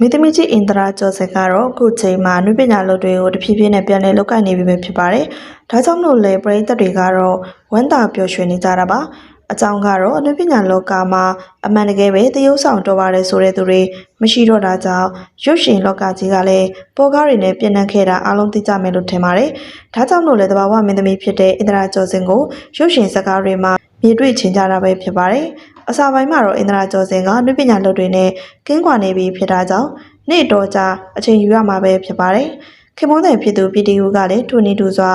မိသမီကြီးအင်ဒရာကျော်စင်ကတော့အခုချိန်မှာနုပညာလုပ်တွေကိုတဖြည်းဖြည်းနဲ့ပြန်လည်လုပ်ကိုင်နေပြီပဲဖြစ်ပါတယ်။ဒါကြောင့်မလို့လေပရိသတ်တွေကတော့ဝမ်းသာပျော်ရွှင်နေကြတာပါ။အကြောင်းကတော့နုပညာလောကမှာအမှန်တကယ်ပဲသရုပ်ဆောင်တော်ပါတယ်ဆိုတဲ့သူတွေမရှိတော့တာကြောင့်ရုပ်ရှင်လောကကြီးကလည်းပေါ်ကားတွေနဲ့ပြင်နှံခဲ့တာအားလုံးသိကြမယ်လို့ထင်ပါတယ်။ဒါကြောင့်မလို့လေတဘာဝမင်းသမီးဖြစ်တဲ့အင်ဒရာကျော်စင်ကိုရုပ်ရှင်စကားတွေမှာမြင်တွေ့ချင်ကြတာပဲဖြစ်ပါတယ်။ အစာပိုင်းမှာတော့အင်ဒရာကျော်စင်ကနုပညာလုပ်တွေနဲ့ကင်းကွာနေပြီဖြစ်တာကြောင့်နေ့တော်ကြာအချိန်ယူရမှာပဲဖြစ်ပါတယ်။ခင်မုန်းတဲ့ဖြစ်သူပြည်တီယူကလည်းထိုနေတူစွာ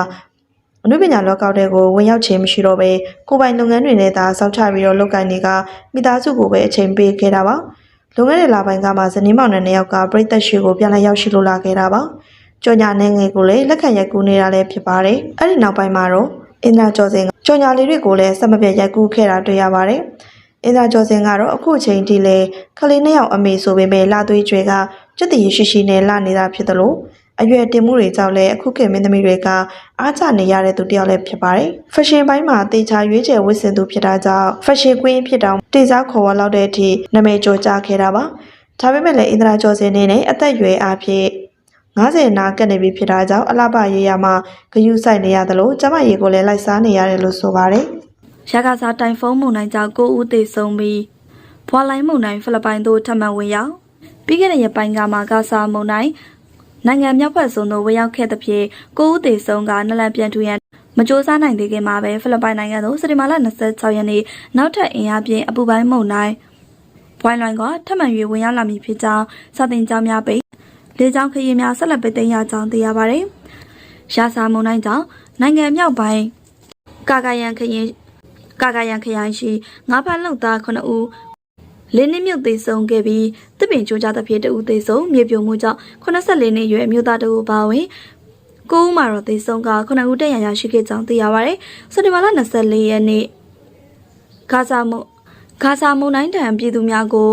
အနုပညာလောကတဲ့ကိုဝင်ရောက်ခြင်းမရှိတော့ပဲကိုယ်ပိုင်လုပ်ငန်းတွေနဲ့သာစောင့်ချပြီးတော့လုပ်ကိုင်နေကမိသားစုကိုပဲအချိန်ပေးခဲ့တာပါ။လုပ်ငန်းတွေလာပိုင်းကမှဇနီးမောင်နှံနှစ်ယောက်ကပြည်သက်ရှိကိုပြန်လည်ရောက်ရှိလို့လာခဲ့တာပါ။ကြော်ညာနေငယ်ကိုလည်းလက်ခံရိုက်ကူးနေတာလည်းဖြစ်ပါတယ်။အဲ့ဒီနောက်ပိုင်းမှာတော့အင်ဒရာကျော်စင်ကကြော်ညာလေးတွေကိုလည်းစက်မပြတ်ရိုက်ကူးခဲ့တာတွေ့ရပါတယ်။ အင်သာကျော်စင်ကတော့အခုအချိန်ထိလဲခလေးနှစ်ယောက်အမေဆိုပေမဲ့လာသွေးကျွဲကကြက်တည်ရှိရှိနဲ့လာနေတာဖြစ်သလိုအရွယ်တင်မှုတွေကြောင့်လည်းအခုခေတ်မင်းသမီးတွေကအားကျနေရတဲ့သူတစ်ယောက်လည်းဖြစ်ပါတယ်။ fashion ဘိုင်းမှာတေချာရွေးချယ်ဝတ်ဆင်သူဖြစ်တာကြောင့် fashion queen ဖြစ်တောင်တေစားခေါ်ဝေါ်လောက်တဲ့အထိနာမည်ကျော်ကြားခဲ့တာပါ။ဒါပေမဲ့လည်းအင်သာကျော်စင်နေနဲ့အသက်အရွယ်အားဖြင့်90နာကပ်နေပြီဖြစ်တာကြောင့်အလားပါရေးရမှာဂယုစိုက်နေရသလိုကျမရေကိုလည်းလိုက်စားနေရတယ်လို့ဆိုပါတယ်။ ရကစားတိုင်ဖုန်းမုန်တိုင်းကြောင့်ကိုဦးသေဆုံးပြီးဘွာလိုင်းမုန်တိုင်းဖိလစ်ပိုင်သို့ထပ်မံဝင်ရောက်ပြီးခဲ့တဲ့ရက်ပိုင်းကမှကာဆာမုန်တိုင်းနိုင်ငံမြောက်ဘက်စွန်းသို့ဝင်ရောက်ခဲ့သဖြင့်ကိုဦးသေဆုံးကနလန်ပြန်ထူရန်မကြိုးစားနိုင်သေးခင်မှာပဲဖိလစ်ပိုင်နိုင်ငံသို့စက်တင်ဘာလ26ရက်နေ့နောက်ထပ်အင်အားပြင်းအပူပိုင်းမုန်တိုင်းဘွိုင်းလွိုင်းကထပ်မံ၍ဝင်ရောက်လာမည်ဖြစ်ကြောင်းစာတင်ကြောင်းများပိတ်လေကြောင်းခရီးများဆက်လက်ပိတ်သိမ်းရကြောင်းသိရပါတယ်။ရာစာမုန်တိုင်းကြောင့်နိုင်ငံမြောက်ပိုင်းကာကာယန်ခရင် ကာကာယံခရိုင်ရှိငါးဖက်လောက်သား9ဦးလင်းနှမြုပ်သေးဆုံးခဲ့ပြီးတစ်ပင်ချိုးကြသဖြင့်တဦးသေးဆုံးမြေပြိုမှုကြောင့်84နှစ်အရွယ်အမျိုးသားတဦးပါဝင်ကိုဦးမှာတော့သေဆုံးက9ဦးတက်ရရရှိခဲ့ကြောင်းသိရပါတယ်။စက်တင်ဘာလ24ရက်နေ့ဂါဇာမုဂါဇာမုန်တိုင်းတံပြည်သူများကို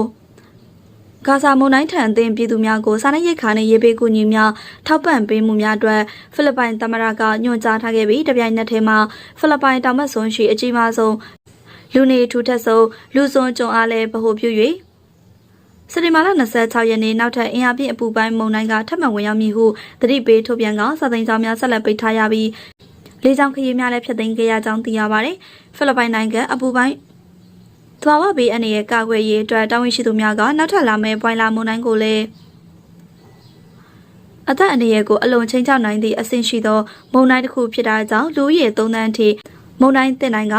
ဂါဇာမုန်တိုင်းထံအသင်းပြည်သူများကိုစားနပ်ရိက္ခာနဲ့ရေပေးကူညီများထောက်ပံ့ပေးမှုများအတွက်ဖိလစ်ပိုင်သမ္မတကညွှန်ကြားထားခဲ့ပြီးတပြိုင်နက်တည်းမှာဖိလစ်ပိုင်တောင်ဘက်စွန်းရှိအကြီးမားဆုံးလူနေထူထပ်ဆုံးလူစွန်ကြုံအားလည်းဗဟိုပြု၍စက်တင်ဘာလ26ရက်နေ့နောက်ထပ်အင်အားပြည့်အပူပိုင်းမုန်တိုင်းကထပ်မံဝင်ရောက်မည်ဟုသတိပေးထုတ်ပြန်ကစာသိမ်းကြောင်းများဆက်လက်ပိတ်ထားရပြီးလေကြောင်းခရီးများလည်းဖျက်သိမ်းခဲ့ရကြောင်းသိရပါတယ်ဖိလစ်ပိုင်နိုင်ငံအပူပိုင်း သဘာဝဘေးအန္တရာယ်ကာကွယ်ရေးအတွက်တာဝန်ရှိသူများကနောက်ထပ်လာမယ့်ပွိုင်လာမုန်တိုင်းကိုလည်းအသက်အန္တရာယ်ကိုအလွန်ချင်းချောက်နိုင်သည့်အဆင့်ရှိသောမုန်တိုင်းတစ်ခုဖြစ်တာကြောင့်လူဦးရေ3သန်းထိမုန်တိုင်းတင်တိုင်းက